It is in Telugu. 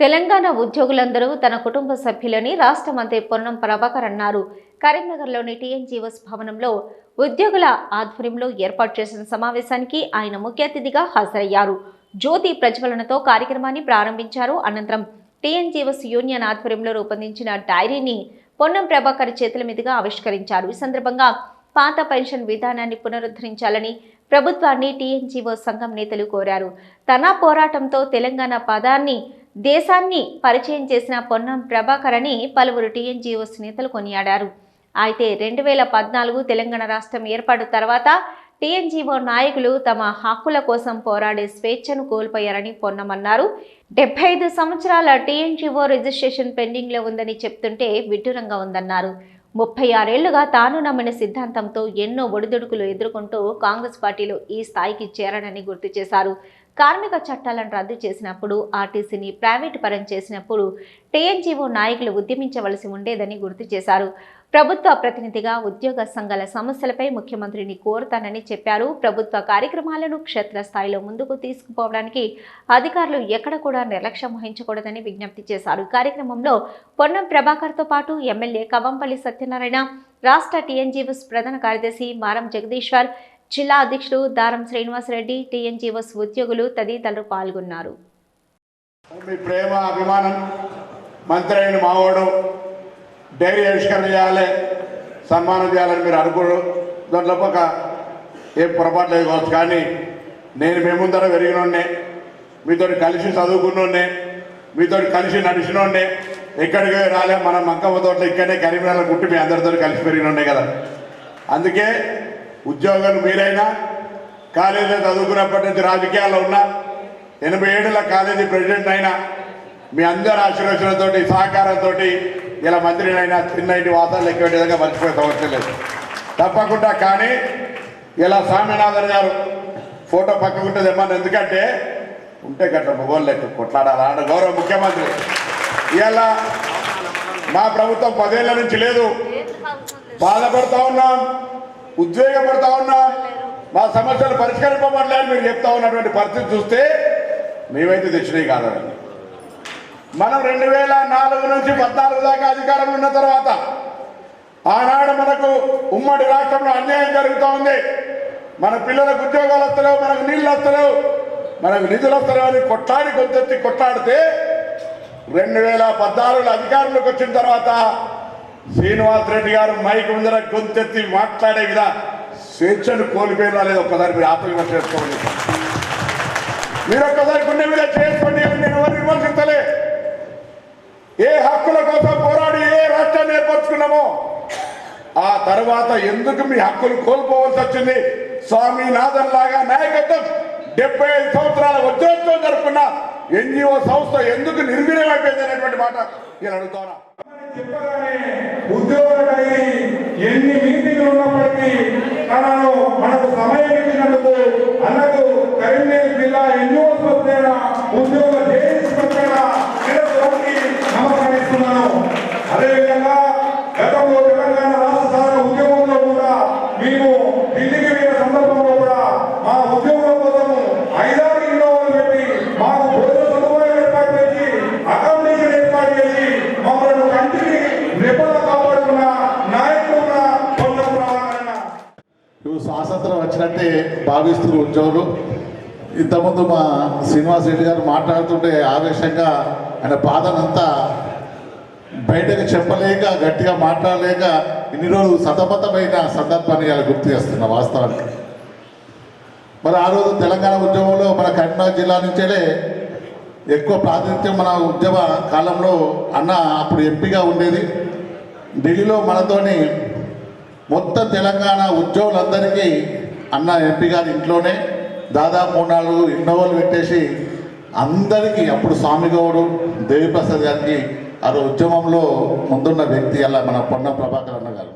తెలంగాణ ఉద్యోగులందరూ తన కుటుంబ సభ్యులని రాష్ట్ర మంత్రి పొన్నం ప్రభాకర్ అన్నారు. కరీంనగర్లోని టీఎన్జీఓస్ భవనంలో ఉద్యోగుల ఆధ్వర్యంలో ఏర్పాటు చేసిన సమావేశానికి ఆయన ముఖ్య అతిథిగా హాజరయ్యారు. జ్యోతి ప్రజ్వలనతో కార్యక్రమాన్ని ప్రారంభించారు. అనంతరం టీఎన్జీఓస్ యూనియన్ ఆధ్వర్యంలో రూపొందించిన డైరీని పొన్నం ప్రభాకర్ చేతుల మీదుగా ఆవిష్కరించారు. ఈ సందర్భంగా పాత పెన్షన్ విధానాన్ని పునరుద్ధరించాలని ప్రభుత్వాన్ని టీఎన్జీఓ సంఘం నేతలు కోరారు. తన పోరాటంతో తెలంగాణ పదాన్ని దేశాన్ని పరిచయం చేసిన పొన్నం ప్రభాకర్ అని పలువురు టీఎన్జీఓస్ నేతలు కొనియాడారు. అయితే రెండు వేల పద్నాలుగు తెలంగాణ రాష్ట్రం ఏర్పాటు తర్వాత టీఎన్జీఓ నాయకులు తమ హక్కుల కోసం పోరాడే స్వేచ్ఛను కోల్పోయారని పొన్నమన్నారు డెబ్బై ఐదు సంవత్సరాల టీఎన్జీఓ రిజిస్ట్రేషన్ పెండింగ్లో ఉందని చెప్తుంటే విడ్డూరంగా ఉందన్నారు. ముప్పై ఆరేళ్ళుగా తాను నమ్మిన సిద్ధాంతంతో ఎన్నో ఒడిదుడుకులు ఎదుర్కొంటూ కాంగ్రెస్ పార్టీలో ఈ స్థాయికి చేరనని గుర్తు చేశారు. కార్మిక చట్టాలను రద్దు చేసినప్పుడు ఆర్టీసీని ప్రైవేటు పరం చేసినప్పుడు టీఎన్జీఓ నాయకులు ఉద్యమించవలసి ఉండేదని గుర్తు చేశారు. ప్రభుత్వ ప్రతినిధిగా ఉద్యోగ సంఘాల సమస్యలపై ముఖ్యమంత్రిని కోరుతానని చెప్పారు. ప్రభుత్వ కార్యక్రమాలను క్షేత్రస్థాయిలో ముందుకు తీసుకుపోవడానికి అధికారులు ఎక్కడ కూడా నిర్లక్ష్యం వహించకూడదని విజ్ఞప్తి చేశారు. కార్యక్రమంలో పొన్నం ప్రభాకర్తో పాటు ఎమ్మెల్యే కవంపల్లి సత్యనారాయణ రాష్ట్ర టీఎన్జీఓస్ ప్రధాన కార్యదర్శి మారం జగదీశ్వర్ జిల్లా అధ్యక్షుడు దారం శ్రీనివాసరెడ్డి టీఎన్జీఓస్ ఉద్యోగులు తదితరులు పాల్గొన్నారు. మీ ప్రేమ అభిమానం మంత్రి అయిన మావోడు డైరీ ఆవిష్కరణ చేయాలి సన్మానం చేయాలని మీరు అనుకోడు దాంట్లో ఒక ఏం పొరపాటు లేదు కావచ్చు కానీ నేను మీ ముందర పెరిగినోడ్నే మీతో కలిసి చదువుకున్నోడ్నే మీతో కలిసి నడిచినోడ్నే ఎక్కడికి రాలే మన మంకమ్మ తోటలో ఇక్కడనే కరీంనగర్ గుట్టి మీ అందరితో కలిసి పెరిగినోడ్నే కదా. అందుకే ఉద్యోగాలు మీరైనా కాలేజీలో చదువుకున్నప్పటి నుంచి రాజకీయాల్లో ఉన్నా ఎనభై ఏడుల కాలేజీ ప్రెసిడెంట్ అయినా మీ అందరి ఆశీర్వచనతో సహకారంతో ఇలా మంత్రినైనా చిన్న ఇంటి వాసాలు ఎక్కువ విధంగా మర్చిపోయే సమస్య లేదు. తప్పకుండా కానీ ఇలా స్వామినాథన్ గారు ఫోటో పక్కకుంటే తెమ్మని. ఎందుకంటే ఉంటే గట్ల మొగోళ్ళు లెక్క కొట్లాడాలా అంటే గౌరవ ముఖ్యమంత్రి. ఇలా మా ప్రభుత్వం పదేళ్ళ నుంచి లేదు. బాధపడతా ఉన్నాం. ఉద్వేగపడతా ఉన్నాం మా సమస్యలు పరిష్కరింపబడలేని మీరు చెప్తా ఉన్నటువంటి పరిస్థితి చూస్తే మేమైతే తెచ్చినవి కాదండి మనం రెండు వేల నాలుగు నుంచి పద్నాలుగు దాకా అధికారంలో ఉన్న తర్వాత ఆనాడు మనకు ఉమ్మడి రాష్ట్రంలో అన్యాయం జరుగుతూ ఉంది. మన పిల్లలకు ఉద్యోగాలు వస్తలేవు మనకు నీళ్ళు వస్తలేవు మనకు నిధులు వస్తలేవు అని కొట్లాడి కొంచెత్తి కొట్లాడితే రెండు వేల పద్నాలుగులో అధికారంలోకి వచ్చిన తర్వాత శ్రీనివాస్ రెడ్డి గారు మైక్ ముందర గొంతెత్తి మాట్లాడే విధా స్వేచ్ఛను కోల్పోయినా లేదు ఒక్కసారి మీరు ఆత్మవిమర్శ చేసుకోండి మీరు ఒక్కసారి గుండె మీద చేసుకోండి అని నేను ఎవరు విమర్శించలే? ఏ హక్కుల కోసం పోరాడి ఏ రాష్ట్రాన్ని ఏర్పరచుకున్నామో ఆ తర్వాత ఎందుకు మీ హక్కులు కోల్పోవలసి వచ్చింది? స్వామినాథన్ లాగా నాయకత్వం డెబ్బై ఐదు సంవత్సరాల ఉద్యోగం జరుపుకున్న ఎన్జిఓ సంస్థ ఎందుకు నిర్వీర్యమైపోయింది అనేటువంటి మాట నేను అడుగుతాను మనకు సమయం ఇచ్చినందుకు అన్నకు కరీంనగర్ జిల్లా ఎన్నో వస్తేన ఉద్యోగ జేఏసీ పక్షాన శిరస్సుకి నమస్కరిస్తున్నాను అదేవిధంగా గతంలో తెలంగాణ రాష్ట్ర సాధన ఉద్యమంలో కూడా మేము ఢిల్లీకి వెళ్ళిన సందర్భంలో కూడా మా ఉద్యోగుల కోసము ఐదారు ఇన్నోవాలు పెట్టి మాకు భోజన సదుపాయం ఏర్పాటు చేసి అకామిడేషన్ ఏర్పాటు చేసి మమ్మల్ని కంటిని రెప్పలా కాపాడుకున్న నాయకులు కూడా పొన్నం ప్రభాకరన్న ఇప్పుడు స్వాతంత్రం వచ్చినట్టే భావిస్తున్న ఉద్యోగులు. ఇంతకుముందు మా శ్రీనివాస్ రెడ్డి గారు మాట్లాడుతుంటే ఆవేశంగా ఆయన బాధనంతా బయటకు చెప్పలేక గట్టిగా మాట్లాడలేక ఇన్ని రోజులు సతమతమైన సందర్భాన్ని ఇలా గుర్తు చేస్తున్నా వాస్తవానికి. మరి ఆ రోజు తెలంగాణ ఉద్యమంలో మన కరీంనగర్ జిల్లా నుంచేలే ఎక్కువ ప్రాతినిధ్యం మన ఉద్యమ కాలంలో అన్న అప్పుడు ఎంపీగా ఉండేది. ఢిల్లీలో మనతోని మొత్తం తెలంగాణ ఉద్యోగులందరికీ అన్న ఎంపీ గారి ఇంట్లోనే దాదాపు మూడు నాలుగు ఇన్నోవలు పెట్టేసి అందరికీ అప్పుడు స్వామిగౌడు దేవిప్రసాద్ గారికి ఆ ఉద్యమంలో ముందున్న వ్యక్తి అలా మన పొన్న ప్రభాకర్ అన్న గారు.